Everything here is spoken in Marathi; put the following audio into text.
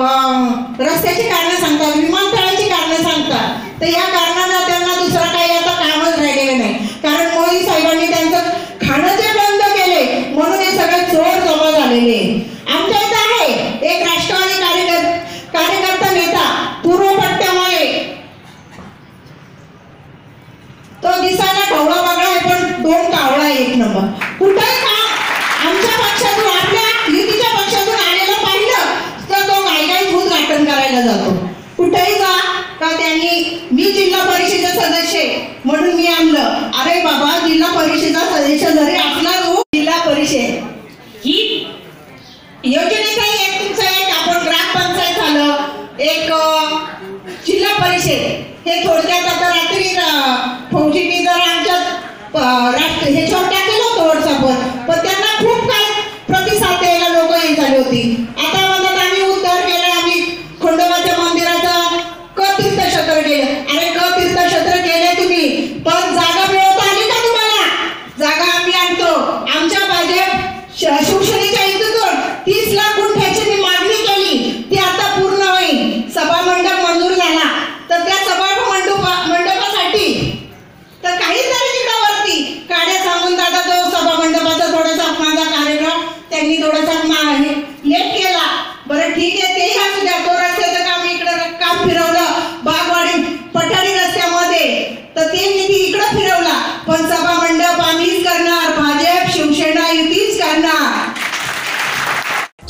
रस्त्याची कारणं सांगतात विमानतळाची कारणं सांगतात. तर या कारणांना त्यांना दुसरा काही आता कामच राहिलेलं नाही. कारण मोदी साहेबांनी त्यांचं खाणं जे बंद केले म्हणून हे सगळे चोर जमा झालेले. आमच्या इथं आहे एक राष्ट्रवादी कार्यकर कार्यकर्ता नेता पूर्वपट्ट्यामुळे. तो दिसायला ढवळा वागळा आहे पण दोन कावळा एक नंबर. कुठं मी जिल्हा परिषदेचा सदस्य आहे, म्हणून मी आणलं. अरे बाबा जिल्हा परिषदेचा सदस्य जरी आपला जिल्हा परिषद. ही योजनेचा एक तुमचं एक आपण ग्रामपंचायत झालं. एक जिल्हा परिषद. हे थोडक्यात आता रात्री अं, फौजीने जर आमच्या राष्ट्र हे छोट्या केलं होतं व्हॉट्सअपवर पण त्यांना खूप काही प्रतिसाद द्यायला लोक येत झाली होती. शिवसेनेच्या युतीतून तीस लाख गुंठ्याची मी मागणी केली. ती आता पूर्ण होईल. सभा मंडप मंजूर झाला. तर त्या सभा मंडप मंडपासाठी तर काहीतरी तिथं काड्या सांगून दादा तो सभा मंडपाचा थोडासा माझा कार्यक्रम त्यांनी थोडासा मा- लेट केला. बरं ठीक आहे तेही असू द्या. तो रस्त्याचं काम इकडं काम फिरवलं. बागवाडी पठारी रस्त्यामध्ये. तर ते निधी इकडं फिरवला. पण सभा